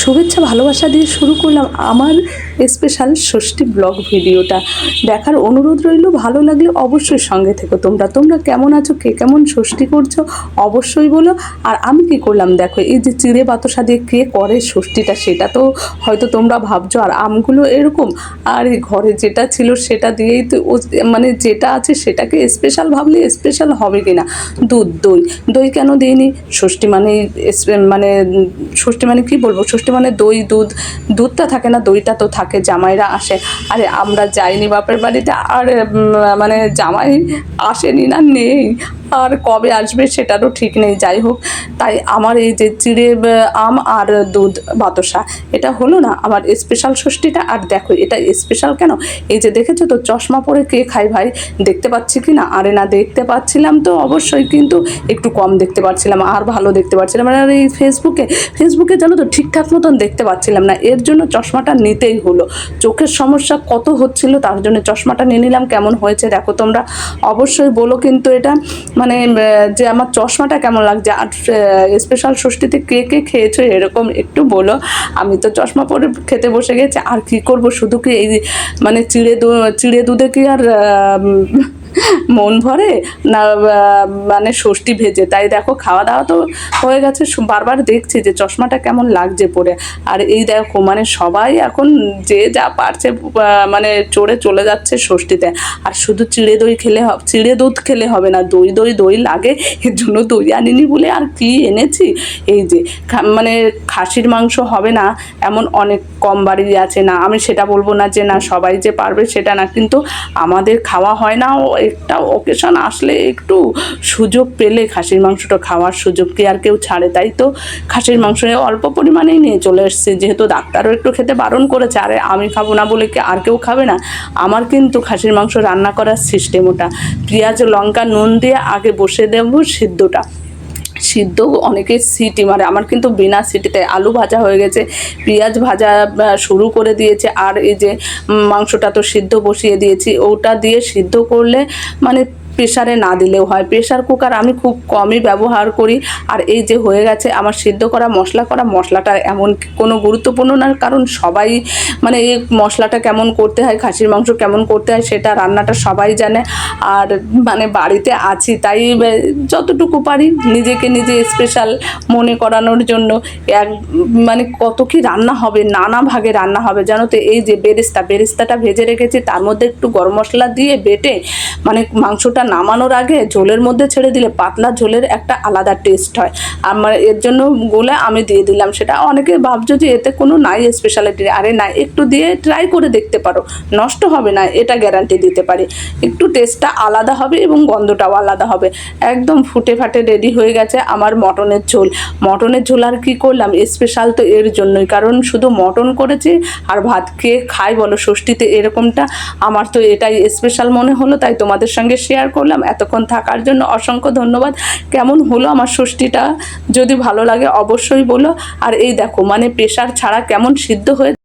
শুভেচ্ছা, ভালোবাসা দিয়ে শুরু করলাম আমার স্পেশাল ষষ্ঠী ব্লগ ভিডিওটা। দেখার অনুরোধ রইল, ভালো লাগলে অবশ্যই সঙ্গে থেকো। তোমরা তোমরা কেমন আছো? কে কেমন ষষ্ঠী করছ? অবশ্যই বলো। আর আমি কি করলাম? দেখো, এই যে চিড়ে বাতাসা দিয়ে কে করে ষষ্ঠীটা সেটা তো হয়তো তোমরা ভাবছ। আর আমগুলো এরকম, আর ঘরে যেটা ছিল সেটা দিয়েই তো মানে যেটা আছে সেটাকে স্পেশাল ভাবলে স্পেশাল হবে কিনা? দুধ, দই। দই কেন দিইনি? ষষ্ঠী মানে মানে ষষ্ঠী মানে কি বলব? ষষ্ঠী মানে দই, দুধ, দুধটা থাকে না, দইটা তো থাকে, জামাইরা আসে। আরে আমরা যাইনি বাপের বাড়িতে, আর মানে জামাই আসেনি না, নেই। আর কবে আসবে সেটারও ঠিক নেই, যাই হোক। তাই আমার এই যে চিড়ে, আম আর দুধ বাতসা এটা হলো না আমার স্পেশাল ষষ্ঠীটা। আর দেখো, এটা স্পেশাল কেন? এই যে দেখেছ তো, চশমা পরে কে খায় ভাই? দেখতে পাচ্ছি কি না? আরে না, দেখতে পাচ্ছিলাম তো অবশ্যই, কিন্তু একটু কম দেখতে পাচ্ছিলাম, আর ভালো দেখতে পাচ্ছিলাম আর এই ফেসবুকে ফেসবুকে জানো তো, ঠিকঠাক মতন দেখতে পাচ্ছিলাম না। এর জন্য চশমাটা নিতেই হলো। চোখের সমস্যা কত হচ্ছিল তার জন্য চশমাটা নিয়ে নিলাম, কেমন হয়েছে দেখো তোমরা। অবশ্যই বলো কিন্তু এটা মানে যে আমার চশমাটা কেমন লাগছে। আর স্পেশাল ষষ্ঠীতে কে কে খেয়েছো এরকম একটু বলো। আমি তো চশমা পরে খেতে বসে গেছি, আর কি করব? শুধু কি এই মানে চিড়ে দু- চিড়ে দুধে কি আর মন ভরে না মানে ষষ্ঠী ভেজে। তাই দেখো, খাওয়া দাওয়া তো হয়ে গেছে বারবার দেখছি যে চশমাটা কেমন লাগছে পরে। আর এই দেখো মানে সবাই এখন যে যা পারছে মানে চড়ে চলে যাচ্ছে ষষ্ঠীতে। আর শুধু চিড়ে দই খেলে চিড়ে দুধ খেলে হবে না, দই দই দই লাগে। এর জন্য দই আনিনি বলে আর কি এনেছি? এই যে মানে খাসির মাংস হবে না, এমন অনেক কম বাড়ি আছে। না, আমি সেটা বলব না যে না সবাই যে পারবে সেটা না, কিন্তু আমাদের খাওয়া হয় না একটা ওকেশন আসলে একটু সুযোগ পেলে খাসির মাংসটা খাওয়ার সুযোগ কি আর কেউ ছাড়ে, তাই তো? খাসির মাংস অল্প পরিমাণেই নিয়ে চলে এসেছি, যেহেতু ডাক্তারও একটু খেতে বারণ করেছে, আরে আমি খাব না বলে কি আর কেউ খাবে না? আমার কিন্তু খাসির মাংস রান্না করার সিস্টেম ওটা। পেঁয়াজ, লঙ্কা, নুন দিয়ে আগে বসে দেবো সিদ্ধটা। সিদ্ধ অনেকে সিটি মারে আমার কিন্তু বিনা সিটিতে আলু ভাজা হয়ে গেছে, পেঁয়াজ ভাজা শুরু করে দিয়েছে, আর এই যে মাংসটা তো সিদ্ধ বসিয়ে দিয়েছি, ওটা দিয়ে সিদ্ধ করলে মানে প্রেশারে না দিলেও হয়। প্রেশার কুকার আমি খুব কমই ব্যবহার করি। আর এই যে হয়ে গেছে আমার সিদ্ধ করা মশলা করা, মশলাটা এমন কোনো গুরুত্বপূর্ণ না, কারণ সবাই মানে এই মশলাটা কেমন করতে হয়, খাসির মাংস কেমন করতে হয় সেটা রান্নাটা সবাই জানে। আর মানে বাড়িতে আছি, তাই যতটুকু পারি নিজেকে নিজে স্পেশাল মনে করানোর জন্য। এক মানে কত কি রান্না হবে, নানা ভাগে রান্না হবে, জানো তো? এই যে বেরেস্তা, বেরেস্তাটা ভেজে রেখেছি, তার মধ্যে একটু গরম মশলা দিয়ে বেটে মানে মাংসটা নামানোর আগে ঝোলের মধ্যে ছেড়ে দিলে পাতলা ঝোলের একটা আলাদা টেস্ট হয়। আমার এর জন্য গুলে আমি দিয়ে দিলাম সেটা। অনেকে ভাবছ যে এতে কোনো নাই স্পেশালিটি আরে না একটু দিয়ে ট্রাই করে দেখতে পারো। নষ্ট হবে না, এটা গ্যারান্টি দিতে পারি। একটু টেস্টটা আলাদা হবে এবং গন্ধটাও আলাদা হবে। একদম ফুটে ফাটে রেডি হয়ে গেছে আমার মটনের ঝোল। মটনের ঝোল আর কী করলাম? স্পেশাল তো এর জন্যই, কারণ শুধু মটন করেছি আর ভাত খেয়ে খাই বলো, ষষ্ঠীতে এরকমটা। আমার তো এটাই স্পেশাল মনে হলো, তাই তোমাদের সঙ্গে শেয়ার করলাম। এতক্ষণ থাকার জন্য অসংখ্য ধন্যবাদ। কেমন হলো আমার ষষ্ঠীটা? যদি ভালো লাগে অবশ্যই বলো। আর এই দেখো মানে প্রেশার ছাড়া কেমন সিদ্ধ হয়ে